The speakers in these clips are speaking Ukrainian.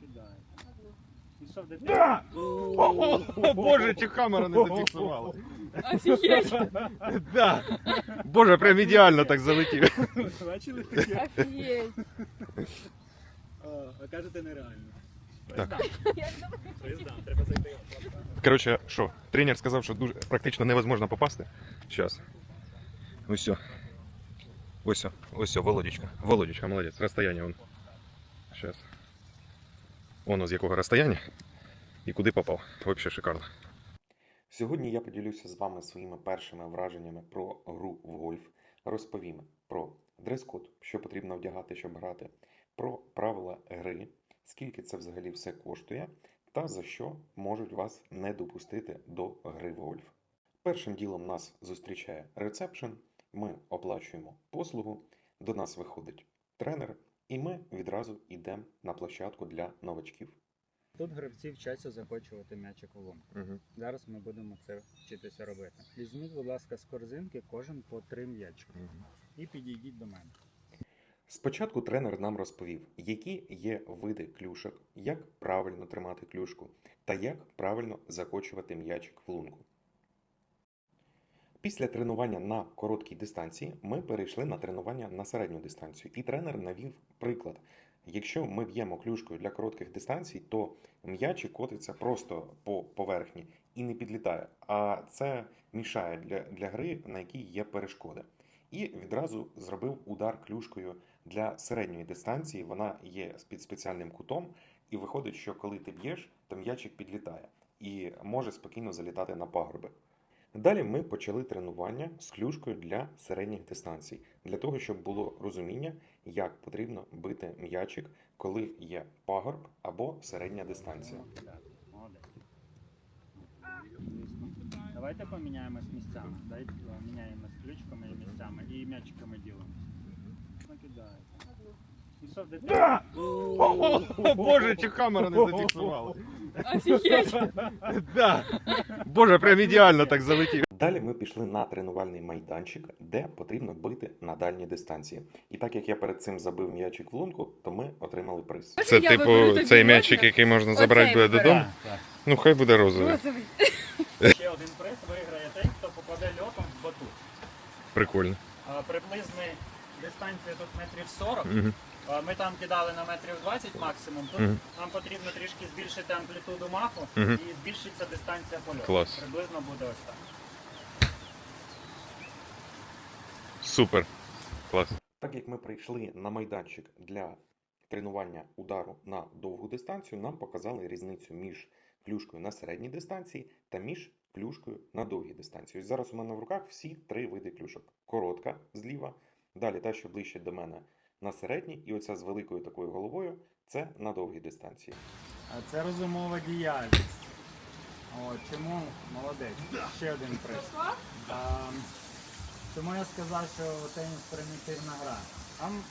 Накидаєте. І що в дитина? О, Боже, чи камера не зафіксувала. Офігеть, Да. Боже, прям ідеально так залетів. Бачили таке? офігеть. О, Ви кажете нереально. Так. Поїздам, треба зайти. Коротше, що, тренер сказав, що дуже практично невозможно попасти. Зараз. Ось все. Ось все. Ось все, Володечка. Володечка, молодець. Розстояння вон. Зараз. Воно з якого розстояння і куди попав. Взагалі шикарно. Сьогодні я поділюся з вами своїми першими враженнями про гру в гольф. Розповім про дрес-код, що потрібно вдягати, щоб грати, про правила гри, скільки це взагалі все коштує, та за що можуть вас не допустити до гри в гольф. Першим ділом нас зустрічає ресепшн, ми оплачуємо послугу, до нас виходить тренер, і ми відразу йдемо на площадку для новачків. Тут гравці вчаться закочувати м'ячик у лунку. Угу. Зараз ми будемо це вчитися робити. Візьміть, будь ласка, з корзинки кожен по три м'ячика. І підійдіть до мене. Спочатку тренер нам розповів, які є види клюшок, як правильно тримати клюшку та як правильно закочувати м'ячик в лунку. Після тренування на короткій дистанції ми перейшли на тренування на середню дистанцію, і тренер навів приклад. Якщо ми б'ємо клюшкою для коротких дистанцій, то м'ячик котиться просто по поверхні і не підлітає. А це мішає для, для гри, на якій є перешкоди. І відразу зробив удар клюшкою для середньої дистанції. Вона є під спеціальним кутом, і виходить, що коли ти б'єш, то м'ячик підлітає і може спокійно залітати на пагорби. Далі ми почали тренування з клюшкою для середніх дистанцій, для того, щоб було розуміння, як потрібно бити м'ячик, коли є пагорб або середня дистанція. Давайте поміняємось місцями. Дайте міняємось ключками і місцями і м'ячиками ділимось. Накидаєте. О, Боже, чи камера не зафіксувала. Офігеть. Да. Боже, прям ідеально так залетів. Далі ми пішли на тренувальний майданчик, де потрібно бити на дальній дистанції. І так як я перед цим забив м'ячик в лунку, то ми отримали приз. Це, Я типу, тобі цей м'ячик, який можна забрати буде додому. Ну, хай буде розовий. Розовий. Ще один приз виграє той, хто попаде льотом в батут. Прикольно. А, Приблизна дистанція тут метрів 40. Угу. А, Ми там кидали на метрів 20 максимум. Тут Мгм. нам потрібно трішки збільшити амплітуду маху Мгм. і збільшиться дистанція польоту. Клас. Приблизно буде ось так. Супер. Клас. Так як ми прийшли на майданчик для тренування удару на довгу дистанцію, нам показали різницю між клюшкою на середній дистанції та між клюшкою на довгій дистанції. Ось зараз у мене в руках всі три види клюшок: коротка зліва, далі та, що ближче до мене на середній, і оця з великою такою головою це на довгій дистанції. А це розумова діяльність. О, чому молодець? Ще один приз. А, чому я сказав, що теніс примітивна гра? Там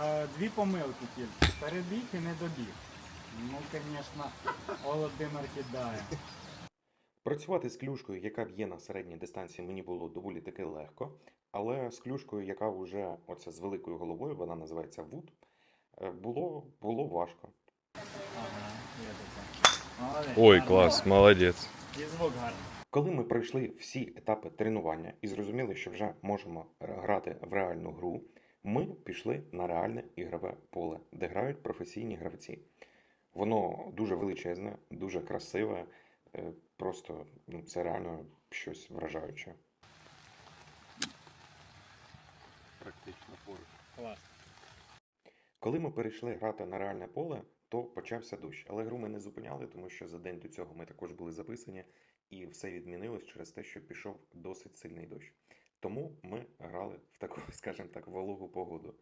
а, дві помилки тільки. Перебіг і не добіг. Ну, звісно, Володимир кидає. Працювати з клюшкою, яка б'є на середній дистанції, мені було доволі таки легко. Але з клюшкою, яка вже оця з великою головою, вона називається вуд, е, було, було важко. Ой, клас, молодець. Коли ми пройшли всі етапи тренування і зрозуміли, що вже можемо грати в реальну гру, ми пішли на реальне ігрове поле, де грають професійні гравці. Воно дуже величезне, дуже красиве, е, просто ну, це реально щось вражаюче. Практично поруч. Клас. Коли ми перейшли грати на реальне поле, то почався дощ. Але гру ми не зупиняли, тому що за день до цього ми також були записані, і все відмінилось через те, що пішов досить сильний дощ. Тому ми грали в таку, скажімо так, вологу погоду.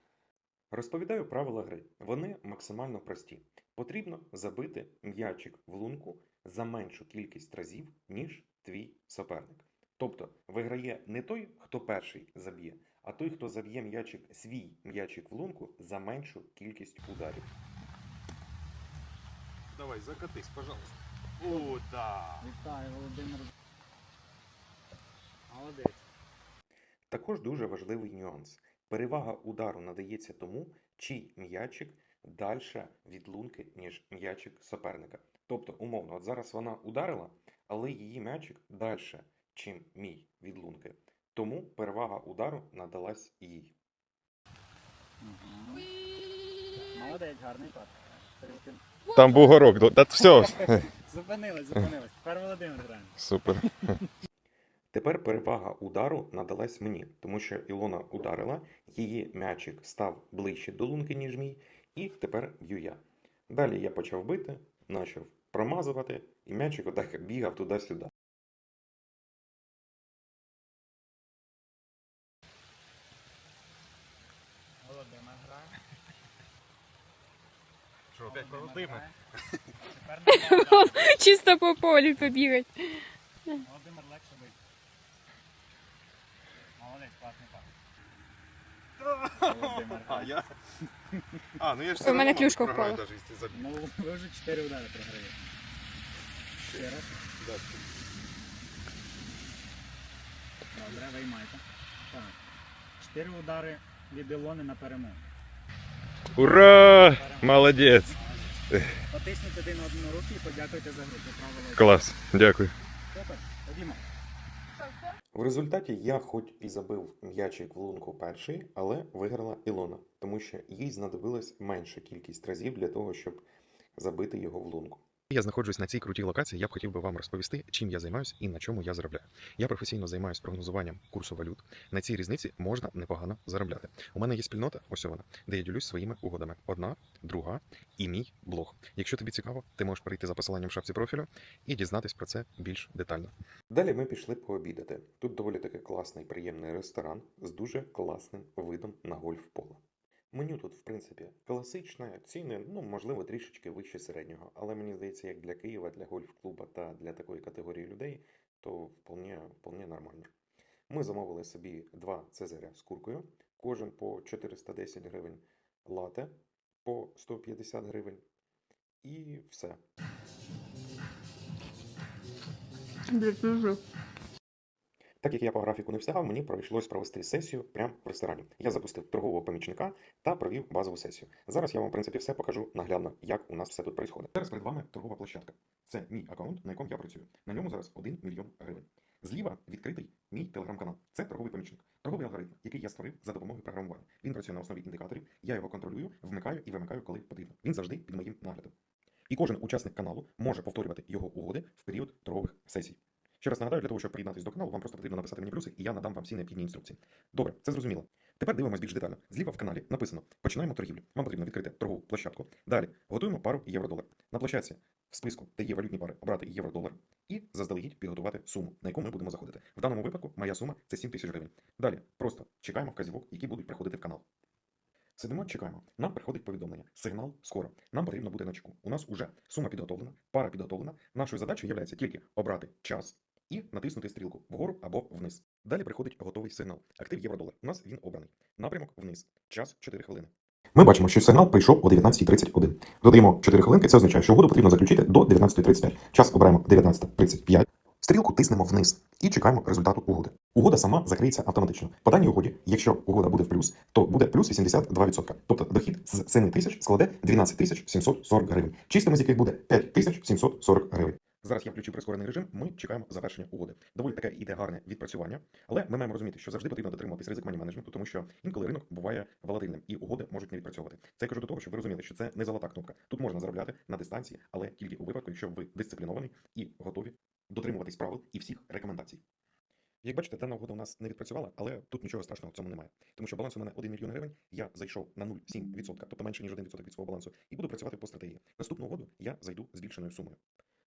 Розповідаю правила гри. Вони максимально прості. Потрібно забити м'ячик в лунку за меншу кількість разів, ніж твій суперник. Тобто виграє не той, хто перший заб'є, а той, хто заб'є м'ячик, свій м'ячик в лунку за меншу кількість ударів. Давай, закатись, пожалуйста. О, да. Вітаю, Володимир. Молодець. Також дуже важливий нюанс. Перевага удару надається тому, чий м'ячик далі від лунки, ніж м'ячик суперника. Тобто, умовно, от зараз вона ударила, але її м'ячик далі, чим мій від лунки. Тому перевага удару надалась їй. Молодець, гарний пас. Там бугорок. до- Та все. Зупинились, зупинились. Тепер Володимир грає. Супер. Тепер перевага удару надалась мені, тому що Ілона ударила, її м'ячик став ближче до лунки, ніж мій, і тепер б'ю я. Далі я почав бити, почав промазувати, і м'ячик отак бігав туди-сюди. Володимир грає. Що, опять про Тепер не Володимир. Чисто по полю побігать. Володимир легше бить. Молодець, класний пас. Володимир А, я? А, ну я ж У мене клюшка впала. даже якщо заб'ю. Ну, ви вже 4 удари програєте. Ще раз. Да. Добре, виймайте. Так. 4 удари від Ілони на перемогу. Ура! Молодець. Потисніть один одному руки і подякуйте за гру. Це правило. Клас. Дякую. Супер. Ходімо. В результаті я хоч і забив м'ячик в лунку перший, але виграла Ілона, тому що їй знадобилась менша кількість разів для того, щоб забити його в лунку. Я знаходжусь на цій крутій локації. Я б хотів би вам розповісти, чим я займаюся і на чому я заробляю. Я професійно займаюся прогнозуванням курсу валют. На цій різниці можна непогано заробляти. У мене є спільнота, ось вона, де я ділюсь своїми угодами. Одна, друга і мій блог. Якщо тобі цікаво, ти можеш перейти за посиланням в шапці профілю і дізнатись про це більш детально. Далі ми пішли пообідати. Тут доволі таки класний, приємний ресторан з дуже класним видом на гольф-поле. Меню тут, в принципі, класичне, ціни, ну, можливо, трішечки вище середнього, але мені здається, як для Києва, для гольф-клуба та для такої категорії людей, то вполне, вполне нормально. Ми замовили собі два цезаря з куркою, кожен по 410 гривень, лате по 150 гривень. І все. Так як я по графіку не встигав, мені прийшлось провести сесію прямо в ресторані. Я запустив торгового помічника та провів базову сесію. Зараз я вам, в принципі, все покажу наглядно, як у нас все тут відбувається. Зараз перед вами торгова площадка. Це мій аккаунт, на якому я працюю. На ньому зараз 1 мільйон гривень. Зліва відкритий мій телеграм-канал. Це торговий помічник. Торговий алгоритм, який я створив за допомогою програмування. Він працює на основі індикаторів. Я його контролюю, вмикаю і вимикаю, коли потрібно. Він завжди під моїм наглядом. І кожен учасник каналу може повторювати його угоди в період торгових сесій. Ще раз нагадаю, для того, щоб приєднатися до каналу, вам просто потрібно написати мені плюсик, і я надам вам всі необхідні інструкції. Добре, це зрозуміло. Тепер дивимось більш детально. Зліва в каналі написано Починаємо торгівлю. Вам потрібно відкрити торгову площадку. Далі готуємо пару євро-долар. На площадці в списку, де є валютні пари, обрати євро-долар і заздалегідь підготувати суму, на яку ми будемо заходити. В даному випадку моя сума це 7 тисяч гривень. Далі просто чекаємо вказівок, які будуть приходити в канал. Сидимо, чекаємо. Нам приходить повідомлення. Сигнал скоро. Нам потрібно бути на чеку. У нас уже сума підготовлена, пара підготовлена. Нашою задачею є тільки обрати час і натиснути стрілку вгору або вниз. Далі приходить готовий сигнал. Актив євро-долар. У нас він обраний. Напрямок вниз. Час 4 хвилини. Ми бачимо, що сигнал прийшов о 19.31. Додаємо 4 хвилинки, це означає, що угоду потрібно заключити до 19.35. Час обираємо 19.35. Стрілку тиснемо вниз і чекаємо результату угоди. Угода сама закриється автоматично. По даній угоді, якщо угода буде в плюс, то буде плюс 82%. Тобто дохід з 7 тисяч складе 12 тисяч 740 гривень. Чистими з яких буде 5 тисяч 740 гривень. Зараз я включив прискорений режим. Ми чекаємо завершення угоди. Доволі таке іде гарне відпрацювання, але ми маємо розуміти, що завжди потрібно дотримуватись ризик мані менеджменту, тому що інколи ринок буває волатильним і угоди можуть не відпрацьовувати. Це я кажу до того, щоб ви розуміли, що це не золота кнопка. Тут можна заробляти на дистанції, але тільки у випадку, якщо ви дисциплінований і готові дотримуватись правил і всіх рекомендацій. Як бачите, дана угода у нас не відпрацювала, але тут нічого страшного в цьому немає. Тому що баланс у мене 1 мільйон гривень, я зайшов на 0,7%, тобто менше ніж 1% від свого балансу, і буду працювати по стратегії. Наступну угоду я зайду збільшеною сумою.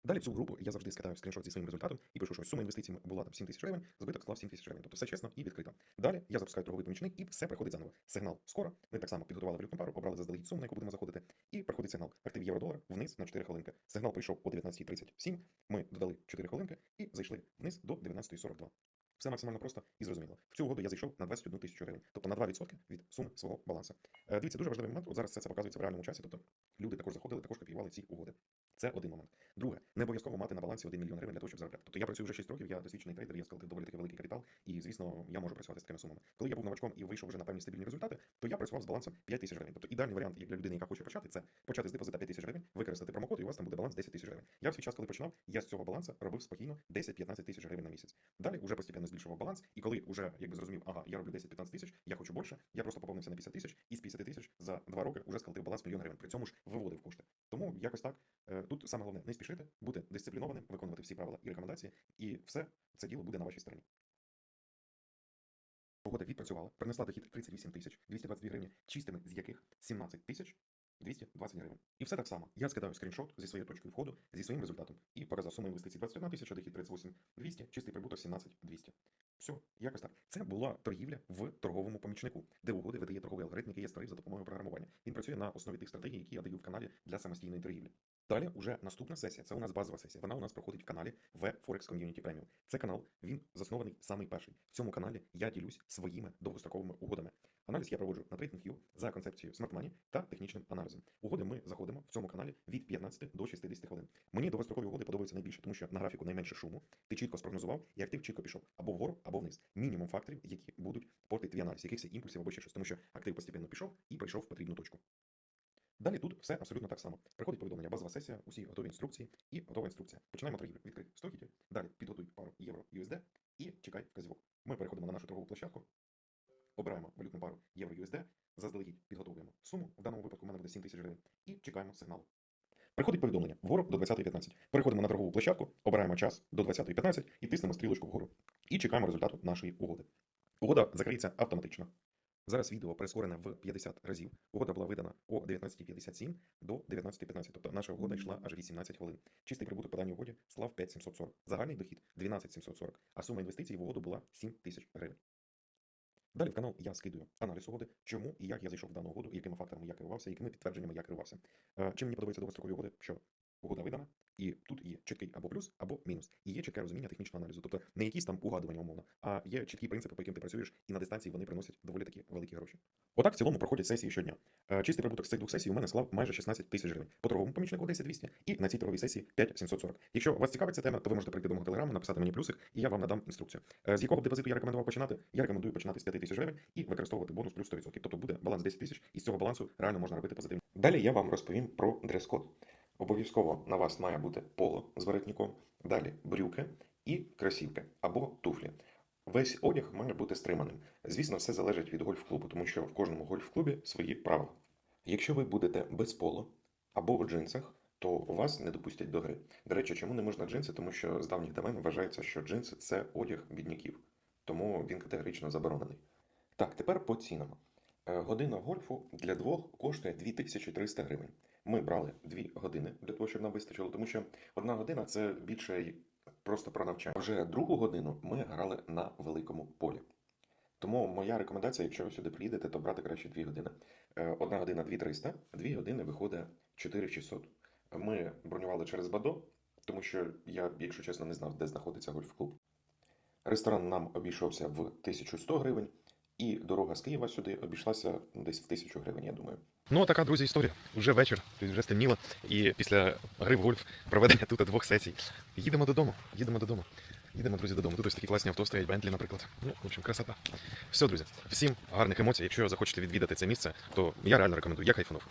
Далі цю групу я завжди скидаю скріншот зі своїм результатом і пишу, що сума інвестицій була там 7 тисяч гривень, збиток склав 7 тисяч гривень. Тобто все чесно і відкрито. Далі я запускаю торговий помічник і все приходить заново. Сигнал скоро. Ми так само підготували валютну пару, обрали заздалегідь суму, на яку будемо заходити. І приходить сигнал. Актив євро-долар вниз на 4 хвилинки. Сигнал прийшов о 19.37. Ми додали 4 хвилинки і зайшли вниз до 19.42. Все максимально просто і зрозуміло. В цю угоду я зайшов на 21 тисячу гривень, тобто на 2% від суми свого балансу. Е, дивіться, дуже важливий момент. От зараз все це показується в реальному часі. Тобто люди також заходили, також копіювали ці угоди. Це один момент. Друге, не обов'язково мати на балансі 1 мільйон гривень для того, щоб заробляти. Тобто я працюю вже 6 років, я досвідчений трейдер, я сколотив доволі таки великий капітал, і звісно, я можу працювати з такими сумами. Коли я був новачком і вийшов вже на певні стабільні результати, то я працював з балансом 5 тисяч гривень. Тобто ідеальний варіант для людини, яка хоче почати, це почати з депозита 5 тисяч гривень, використати промокод, і у вас там буде баланс 10 тисяч гривень. Я в свій час, коли починав, я з цього балансу робив спокійно 10-15 тисяч гривень на місяць. Далі вже постійно збільшував баланс, і коли вже якби зрозумів, ага, я роблю 10-15 тисяч, я хочу більше, я просто поповнився на 50 тисяч, і з 50 тисяч за 2 роки вже сколотив баланс мільйон гривень. При цьому ж виводив кошти. Тому якось так. Тут саме головне не спішити, бути дисциплінованим, виконувати всі правила і рекомендації, і все це діло буде на вашій стороні. Погода відпрацювала, принесла дохід 38 тисяч 222 гривні, чистими з яких 17 тисяч 220 гривень. І все так само. Я скидаю скріншот зі своєю точкою входу, зі своїм результатом і показав суму інвестицій 21 тисяча, дохід 38 200, чистий прибуток 17 200. Все, якось так. Це була торгівля в торговому помічнику, де угоди видає торговий алгоритм, який я створив за допомогою програмування. Він працює на основі тих стратегій, які я даю в каналі для самостійної торгівлі. Далі уже наступна сесія. Це у нас базова сесія. Вона у нас проходить в каналі в Forex Community Premium. Це канал, він заснований самий перший. В цьому каналі я ділюсь своїми довгостроковими угодами. Аналіз я проводжу на TradingView за концепцією Smart Money та технічним аналізом. Угоди ми заходимо в цьому каналі від 15 до 60 хвилин. Мені довгострокові угоди подобаються найбільше, тому що на графіку найменше шуму. Ти чітко спрогнозував, і актив чітко пішов або вгору, або вниз. Мінімум факторів, які будуть портити твій аналіз, якихось імпульсів або ще щось, тому що актив постійно пішов і прийшов в потрібну точку. Далі тут все абсолютно так само. Приходить повідомлення, базова сесія, усі готові інструкції і готова інструкція. Починаємо торгівлю. Відкрий 100 хітів, далі підготуй пару євро USD і чекай вказівок. Ми переходимо на нашу торгову площадку, обираємо валютну пару євро USD, заздалегідь підготовуємо суму. В даному випадку в мене буде 7 тисяч гривень і чекаємо сигналу. Приходить повідомлення вгору до 20.15. Переходимо на торгову площадку, обираємо час до 20.15 і тиснемо стрілочку вгору. І чекаємо результату нашої угоди. Угода закриється автоматично. Зараз відео прискорене в 50 разів. Угода була видана о 19.57 до 19.15. Тобто наша угода йшла аж 18 хвилин. Чистий прибуток по даній угоді склав 5740. Загальний дохід 12740, а сума інвестицій в угоду була 7 тисяч гривень. Далі в канал я скидую аналіз угоди, чому і як я зайшов в дану угоду, якими факторами я керувався, якими підтвердженнями я керувався. Е, Чим мені подобаються довгострокові угоди, що угода видана, і тут є чіткий або плюс, або мінус. І є чітке розуміння технічного аналізу. Тобто не якісь там угадування умовно, а є чіткі принципи, по яким ти працюєш, і на дистанції вони приносять доволі таки великі гроші. Отак в цілому проходять сесії щодня. Е, Чистий прибуток з цих двох сесій у мене склав майже 16 тисяч гривень. По торговому помічнику 10 200 і на цій торговій сесії 5740. Якщо вас цікавить ця тема, то ви можете прийти до мого телеграму, написати мені плюсик, і я вам надам інструкцію. Е, З якого депозиту я рекомендував починати? Я рекомендую починати з 5 тисяч гривень і використовувати бонус плюс 100%. Тобто буде баланс 10 тисяч, і з цього балансу реально можна робити позитивні. Далі я вам розповім про дрес-код. Обов'язково на вас має бути поло з воротником, далі брюки і кросівки або туфлі. Весь одяг має бути стриманим. Звісно, все залежить від гольф-клубу, тому що в кожному гольф-клубі свої правила. Якщо ви будете без поло або в джинсах, то вас не допустять до гри. До речі, чому не можна джинси? Тому що з давніх давен вважається, що джинси це одяг бідняків, тому він категорично заборонений. Так, тепер по цінам. Е, Година гольфу для двох коштує 2300 гривень. Ми брали дві години для того, щоб нам вистачило, тому що одна година це більше просто про навчання. Вже другу годину ми грали на великому полі. Тому моя рекомендація, якщо ви сюди приїдете, то брати краще дві години. Е, Одна година 2300, дві години виходить 4600. Ми бронювали через Бадо, тому що я, якщо чесно, не знав, де знаходиться гольф-клуб. Ресторан нам обійшовся в 1100 гривень, і дорога з Києва сюди обійшлася десь в тисячу гривень, я думаю. Ну, така, друзі, історія. Вже вечір, вже стемніло, і після гри в гольф проведення тут двох сесій. Їдемо додому, їдемо додому. Їдемо, друзі, додому. Тут ось такі класні авто стоять, Бентлі, наприклад. Ну, в общем, красота. Все, друзі, всім гарних емоцій. Якщо захочете відвідати це місце, то я реально рекомендую. Я кайфанув.